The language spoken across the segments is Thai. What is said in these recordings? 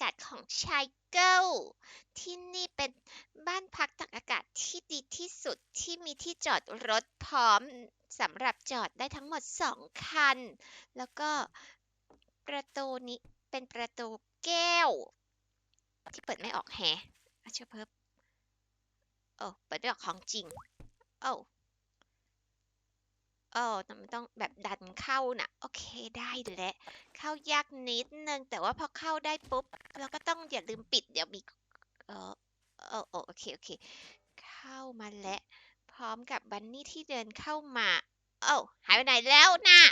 ากาศของชายเกิลที่นี่เป็นบ้านพักตากอากาศที่ดีที่สุดที่มีที่จอดรถพร้อมสำหรับจอดได้ทั้งหมดสองคัน แล้วก็ประตูนี้เป็นประตูแก้ว ที่เปิดไม่ออกแฮะอาเชอเพิบโอ้เปิดไม่ออกของจริง โอ้ โอ้แต่มันต้องแบบดันเข้าน่ะ โอเคได้แหละเข้ายากนิดนึงแต่ว่าพอเข้าได้ปุ๊บ เราก็ต้องอย่าลืมปิดเดี๋ยวมีเออเออเออโอเคโอเค เข้ามาแล้วพร้อมกับบันนี่ที่เดินเข้ามาโอ้าหายไปไหนแล้วน่ะ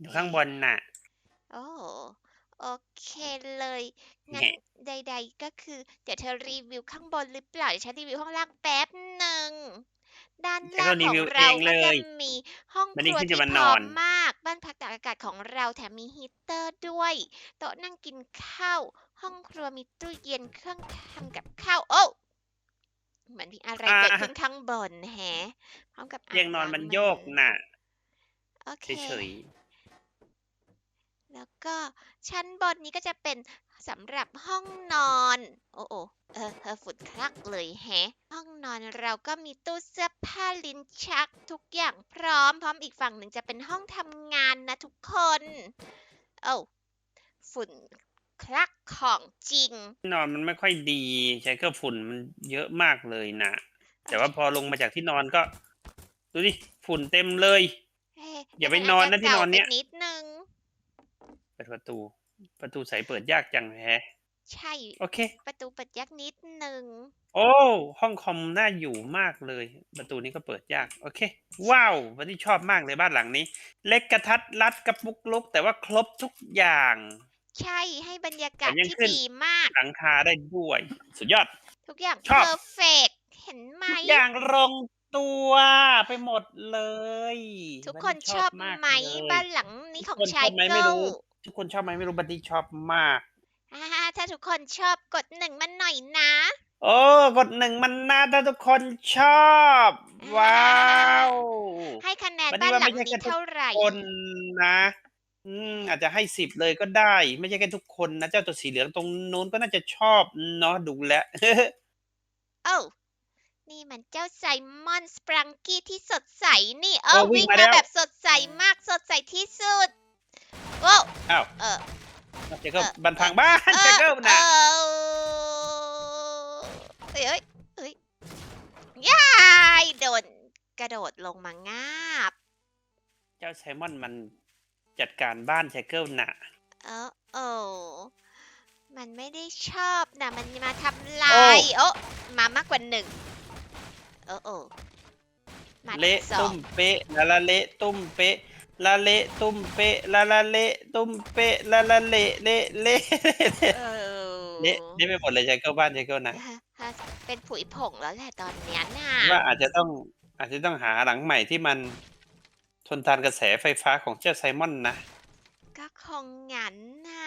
อยู่ข้างบนน่ะ โอ้โอเคเลย งั้นแหะใด ๆ ก็คือ เดี๋ยวเธอรีวิวข้างบนหรือเปล่าเดี๋ยวฉันรีวิวข้างล่างแป๊บหนึ่ง ด้านฉันล่างก็รีของวิวเราเองก็เลจะยมีห้องวันคนี้รัวขึ้นจะที่มาพนร้ออนมมากบ้านพักตากอากาศของเราแถมมีฮีตเตอร์ด้วย โต๊ะนั่งกินข้าว ห้องครัวมีตู้เย็นเครื่องทำกับข้าวโอ้เหมือนมีอะไรอ่าเกิดขึ้นข้างบนแฮะพร้อมกับเตียงนอนาบมันำโยกน่ะโอเคเฉยแล้วก็ชั้นบนนี้ก็จะเป็น สำหรับห้องนอน โอ้โอเออเออฝุ่นคลักเลยแฮะ ห้องนอนเราก็มีตู้เสื้อผ้าลิ้นชักทุกอย่างพร้อม พร้อมอีกฝั่งหนึ่งจะเป็นห้องทำงานนะทุกคนโอ้าฝุ่นคลักของจริงๆที่นอนมันไม่ค่อยดี ใช้เครื่องฝุ่นมันเยอะมากเลยนะแต่ว่าพอลงมาจากที่นอนก็ ดูดิฝุ่นเต็มเลยเอ๊ะอย่าไปแต่มันอนนะจจที่นอนเนี่ยก่าไปนิดนึงเปิดประตู ประตูใสเปิดยากจังแฮะ ใช่ โอเค ประตูเปิดยักนิดนึง โอ้ ห้องคอมน่าอยู่มากเลย ประตูนี้ก็เปิดยาก โอเค ว้าว วันนี้ชอบมากเลยบ้านหลังนี้ เล็กกระทัดรัดกระปุกลุก แต่ว่าครบทุกอย่าง ใช่ ให้บรรยากาศแต่ยังที่ขึ้นดีมาก หลังคาได้ด้วย สุดยอด ทุกอย่างชอบเพอร์เฟกเห็นไหมทุกอย่างลงตัวไปหมดเลย ทุกบัดคนดี้ชอบมากไหมเลยบ้านหลังนี้ของทุกคนชายชอบไหมไม่เกิลรู้ ทุกคนชอบไหมไม่รู้บัดดี้ชอบมาก อ่าถ้าทุกคนชอบกดหนึ่งมันหน่อยนะ โอ้กดหนึ่งมันน่าถ้าทุกคนชอบ ว้าวให้คะแนนบัดดี้บ้านหลัว่าไม่งใช่นี้แค่ทุกเท่าไหร่ คนนะ อืมอาจจะให้สิบเลยก็ได้ ไม่ใช่แค่ทุกคนนะ เจ้าตัวสีเหลืองตรงนู้นก็น่าจะชอบเนาะดูแลวโอ้านี่มันเจ้าไซมอนสปรังกี้ที่สดใสนี่ เอ้าโอ้วิ่วิ่งงมามาแล้วแบบสดใสมากสดใสที่สุด โอ้ อ้าวเออเจ๊ก็เออบันพังบ้านเอเจ๊อก็เอน่ะเอ้ยเอ้ยเอ้ยยายโดนกระโดดลงมางาบ เจ้าไซมอนมันจัดการบ้านไชเกิลน่ะเออโอ้มันไม่ได้ชอบนะมันมาทำลาโอ้ยโอ้มามากกว่าหนึ่งโอ้โอ้มาทั้งเละสอตุ้งมเป๊ะละละเละตุ้มเป๊ะ ละเละตุ้มเป๊ะละละเละตุ้มเป๊ะละละเละเละเละเออเละเละไปหมดเลยไชเกิลบ้านไชเกิลนะฮะฮะเป็นผุยผงแล้วแหละตอนเนี้ยน่ะว่าอาจจะต้องอาจจะต้องหาหลังใหม่ที่มันทนทานกระแสไฟฟ้าของเจ้าไซมอนนะ ก็คงงั้นน่ะ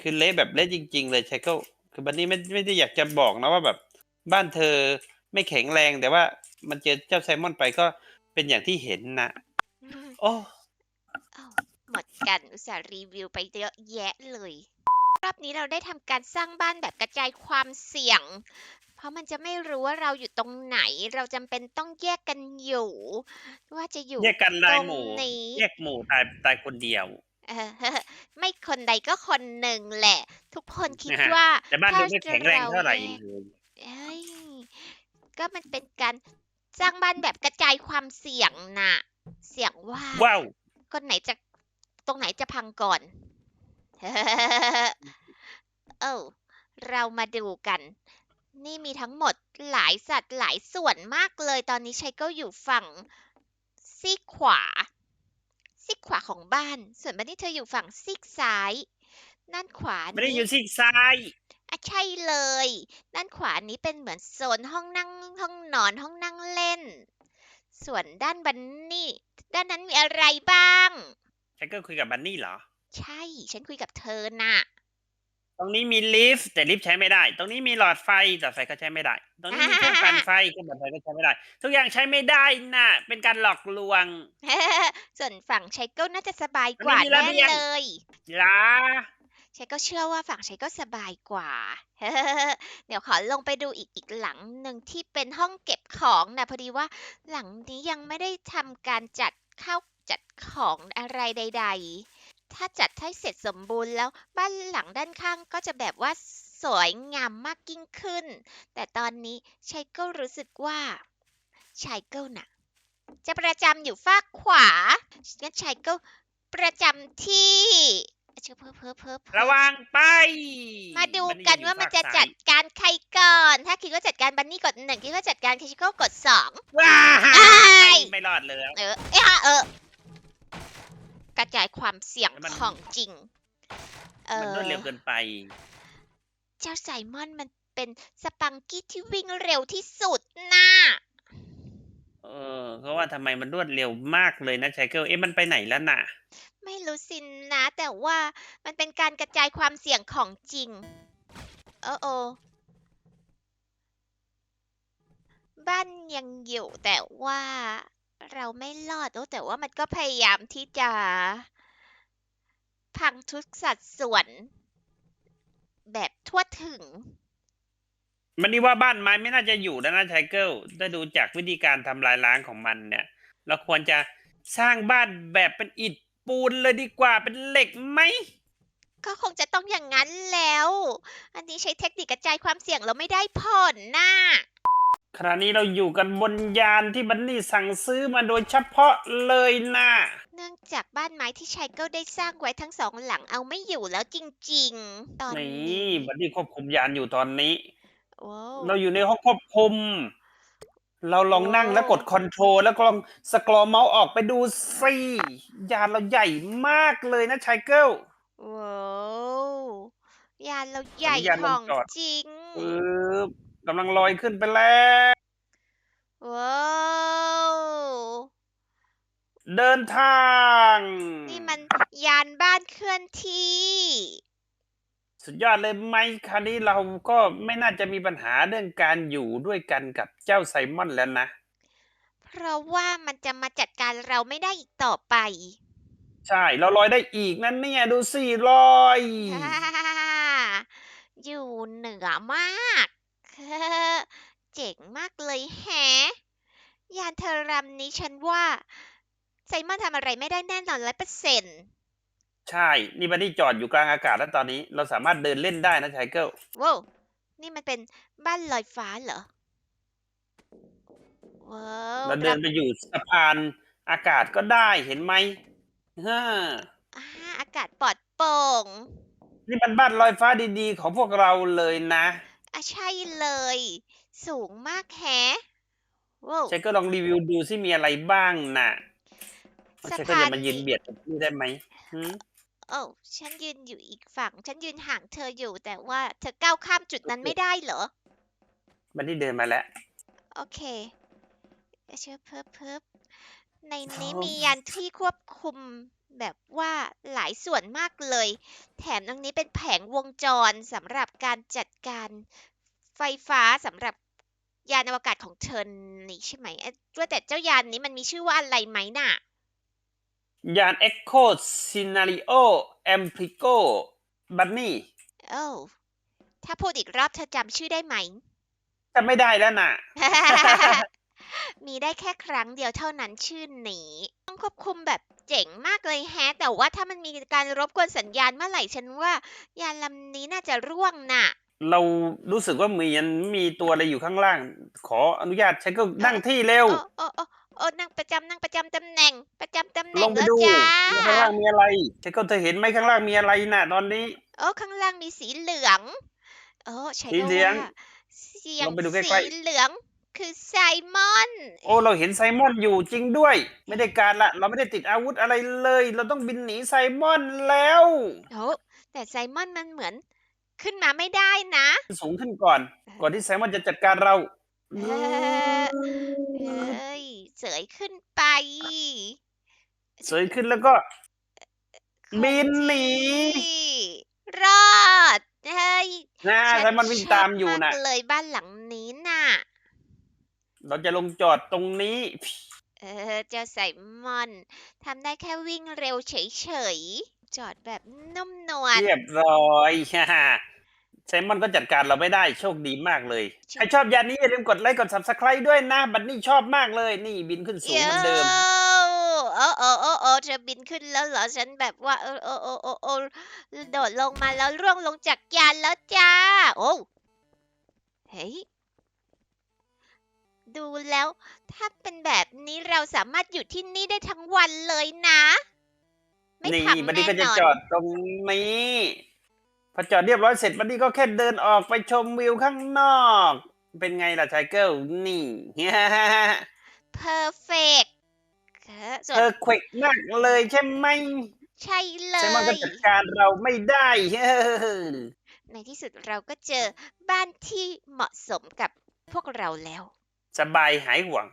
คือเละแบบเละจริง ๆ เลยไชเกิลคือบันนี้ไม่ไม่ได้อยากจะบอกนะว่าแบบ บ้านเธอไม่แข็งแรงแต่ว่ามันเจอเจ้าไซมอนไปก็เป็นอย่างที่เห็นนะอืมโอ้เอ้าหมดกันอุตส่าห์รีวิวไปเยอะแยะเลย รอบนี้เราได้ทำการสร้างบ้านแบบกระจายความเสี่ยง เพราะมันจะไม่รู้ว่าเราอยู่ตรงไหน เราจำเป็นต้องแยกกันอยู่ ว่าจะอยู่แยกกันตลายรงหมู่นี้ แยกหมู่ตายตายคนเดียว เออไม่คนใดก็คนหนึ่งแหละ ทุกคนคิดนะฮะ ว่าแต่บ้านถ้าดูไม่แข็งแรงเท่าไหร่แยกเลยเอ้ยก็มันเป็นการสร้างบ้านแบบกระจายความเสี่ยงน่ะ เสี่ยงว่าว้าว คนไหนจะตรงไหนจะพังก่อน เออเรามาดูกัน นี่มีทั้งหมดหลายสัตว์หลายส่วนมากเลย ตอนนี้ชัยก็อยู่ฝั่งซีกขวาซีกขวาของบ้าน ส่วนบันนี่เธออยู่ฝั่งซีกซ้ายด้านขวาไม่ได้อนี้ยู่ซีกซ้ายอะใช่เลย ด้านขวานี้เป็นเหมือนโซนห้องนั่งห้องนอนห้องนั่งเล่น ส่วนด้านบันนี่ ด้านนั้นมีอะไรบ้าง ฉันก็คุยกับบันนี่เหรอ ใช่ ฉันคุยกับเธอน่ะ ตรงนี้มีลิฟต์แต่ลิฟต์ใช้ไม่ได้ ตรงนี้มีหลอดไฟแต่ไฟก็ใช้ไม่ได้ ตรงนี้มีเครื่องปั่นไฟเครื่องปั่นไฟก็ใช้ไม่ได้ ทุกอย่างใช้ไม่ได้น่ะ เป็นการหลอกลวง ส่วนฝั่งชัยเกิลน่าจะสบายกว่ามันไม่มีระแน่เบียงเลยลาชั ฉันก็เชื่อว่าฝั่งฉันก็สบายกว่า เดี๋ยวขอลงไปดูอีกอีกหลังหนึ่งที่เป็นห้องเก็บของนะพอดีว่าหลังนี้ยังไม่ได้ทำการจัดเข้าจัดของอะไรใด ๆ ถ้าจัดให้เสร็จสมบูรณ์แล้วบ้านหลังด้านข้างก็จะแบบว่าสวยงามมากยิ่งขึ้น แต่ตอนนี้ชัยเกิลรู้สึกว่าชัยเกิลน่ะ จะประจำอยู่ฝากขวางั้นชัยเกิลประจำที่ เชื่อเพ้อเพ้อเพ้อเพ้อระวังไป มาดูบักันอยู่ว่ามันฝจะซ้ยจัดการใครก่อน ถ้าคิดว่าจัดการบันนี่กดหนึ่งคิดว่าจัดการคิชิโก้กดสองว้าอ้ายไม่รอดเลยเออเอะเออกระจายความเสี่ยงมันของจริง เอมันอรวดเร็วเกินไป เจ้าไซมอนมันเป็นสปังกี้ที่วิ่งเร็วที่สุดน่ะ เออเพราะว่าทำไมมันรวดเร็วมากเลยนะไชเกิลเอ๊ะมันไปไหนแล้วน่ะ ไม่รู้สินนะ แต่ว่ามันเป็นการกระจายความเสี่ยงของจริงเออโอบ้านยังอยู่แต่ว่าเราไม่รอดโอ้แต่ว่ามันก็พยายามที่จะ พังทุกสัดส่วน แบบทั่วถึง มันนี่ว่าบ้านไม้ไม่น่าจะอยู่แล้วนะไชเกิลถ้าดูจากวิธีการทำลายล้างของมันเนี่ย เราควรจะสร้างบ้านแบบเป็นอิฐปูนเลยดีกว่าเป็นเหล็กไหม ก็คงจะต้องอย่างนั้นแล้ว อันนี้ใช้เทคนิคกระจายความเสี่ยงเราไม่ได้ผลน่ะคราวนี้เราอยู่กันบนยานที่บันนี่สั่งซื้อมาโดยเฉพาะเลยนะเนื่องจากบ้านไม้ที่ชายเกิลได้สร้างไว้ทั้งสองหลังเอาไม่อยู่แล้วจริง ๆ ตอนนี่นี้บันนี่ควบคุมยานอยู่ตอนนี้ ว้าวเราอยู่ในห้องควบคุม เราลองนั่งโอ้แล้วกดคอนโทรลแล้วก็ลองสกรอเมาส์ออกไปดูสิยานเราใหญ่มากเลยนะไชเกิล ว้าวยานเราใหญ่อันนี้ยานขลองงจอด จริงปึ๊บกำลังลอยขึ้นไปแล้ว ว้าวเดินทางนี่มันยานบ้านเคลื่อนที่ สุดยอดเลยไหมคราวนี้เราก็ไม่น่าจะมีปัญหาเรื่องการอยู่ด้วยกันกับเจ้าไซมอนแล้วนะ เพราะว่ามันจะมาจัดการเราไม่ได้อีกต่อไป ใช่ เราลอยได้อีกนั่นเนี่ย ดูสิลอย อยู่เหนือมากเจ๋งมากเลยแฮะ ยานเทอรำนี้ฉันว่า ไซมอนทำอะไรไม่ได้แน่นอนร้อยเปอร์เซ็นต์ ใช่ นี่บันนี่จอดอยู่กลางอากาศแล้วตอนนี้ เราสามารถเดินเล่นได้นะไชเกิลว้าวนี่มันเป็นบ้านลอยฟ้าเหรอว้าวเราเดินไปอยู่สะพานอากาศก็ได้เห็นไหมฮ่าอ่าอากาศปลอดโปร่ง นี่มันบ้านลอยฟ้าดีๆ ของพวกเราเลยนะอะใช่เลย สูงมากแฮะว้าวไชเกิลลองรีวิวดูซิมีอะไรบ้างน่ะสะไชเกิลพานจะมายืนนี้เบียดกับนี่ได้ไหมหืม โอ้าฉันยืนอยู่อีกฝั่ง ฉันยืนห่างเธออยู่ แต่ว่าเธอก้าวข้ามจุดนั้นไม่ได้เหรอบันนี่เดินมาแล้ว โอเคเชื่อเพิ่มเพิ่มในนี้เขามีมียันที่ควบคุมแบบว่าหลายส่วนมากเลย แถมตรงนี้เป็นแผงวงจรสำหรับการจัดการไฟฟ้าสำหรับยานอวกาศของเธอนี่ใช่ไหมเอ๊ะว่าแต่เจ้ายานนี้มันมีชื่อว่าอะไรไหมน่ะ ยาน Echo Scenario Amplico บันนี่โอ้วถ้าพูดอีกรอบเธอจำชื่อได้ไหมจะไม่ได้แล้วน่ะ มีได้แค่ครั้งเดียวเท่านั้นชื่อหนีต้องควบคุมแบบเจ๋งมากเลยแฮะ แต่ว่าถ้ามันมีการรบกวนสัญญาณเมื่อไหร่ฉันว่า ยานลำนี้น่าจะร่วงน่ะ เรารู้สึกว่ามียันมีตัวอะไรอยู่ข้างล่าง ขออนุญาตไชเกิลนั่งที่เร็ว โอ้โอ้โอ้ โอ้นั่งประจำนั่งประจำตำแหน่ง ประจำตำแหลน่งงไปแล้วดูจ้าว่าข้างล่างมีอะไรไชเกิลเธอเห็นไหมข้างล่างมีอะไรน่ะ ตอนนี้โอ้ข้างล่างมีสีเหลืองโอ้ใช่สีก็เหลืองว่าเสียงลองไปดูใกล้ๆ สีเหลืองคือไซมอนโอ้เราเห็นไซมอนอยู่จริงด้วย ไม่ได้การละ เราไม่ได้ติดอาวุธอะไรเลย เราต้องบินหนีไซมอนแล้วโอ้แต่ไซมอนมันเหมือน ขึ้นมาไม่ได้นะ สูงขึ้นก่อน ก่อนที่ไซมอนจะจัดการเรา เออ เอ้ย เสยขึ้นไปสวยขึ้นแล้วก็ บินหนีที่รอดเฮ้ยนะฉัไซมอนวิ่งตามอยู่ชบนะกเลยบ้านหลังนี้น่ะ เราจะลงจอดตรงนี้ เออเจ้าไซมอนทำได้แค่วิ่งเร็วเฉยจอดแบบนุ่มนวลเรียบร้อย ไซมอนก็จัดการเราไม่ได้โชคดีมากเลยใช่ใครชอบยานนี้อย่าลืมกดไลค์กด subscribe ด้วยนะ บันนี่ชอบมากเลย นี่บินขึ้นสูงเหมือนเดิม โอ้โอ้โอ้โอ้เธอบินขึ้นแล้วเหรอ ฉันแบบว่าเออเออเออเออเออโดดลงมาแล้วร่วงลงจากยานแล้วจ้า โอ้ เฮ้ย ดูแล้ว ถ้าเป็นแบบนี้เราสามารถอยู่ที่นี่ได้ทั้งวันเลยนะ ไม่นี่พังบันนี่แน่ก็จะนอนจอดตรงนี้ พอจอดเรียบร้อยเสร็จบันนี่ก็แค่เดินออกไปชมวิวข้างนอก เป็นไงล่ะชายเกิลนี่ perfect ส่วเธอนเควกมากเลยใช่ไหม ใช่เลไซมอนก็ยจัดการเราไม่ได้ในที่สุดเราก็เจอบ้านที่เหมาะสมกับพวกเราแล้ว สบายหายห่วง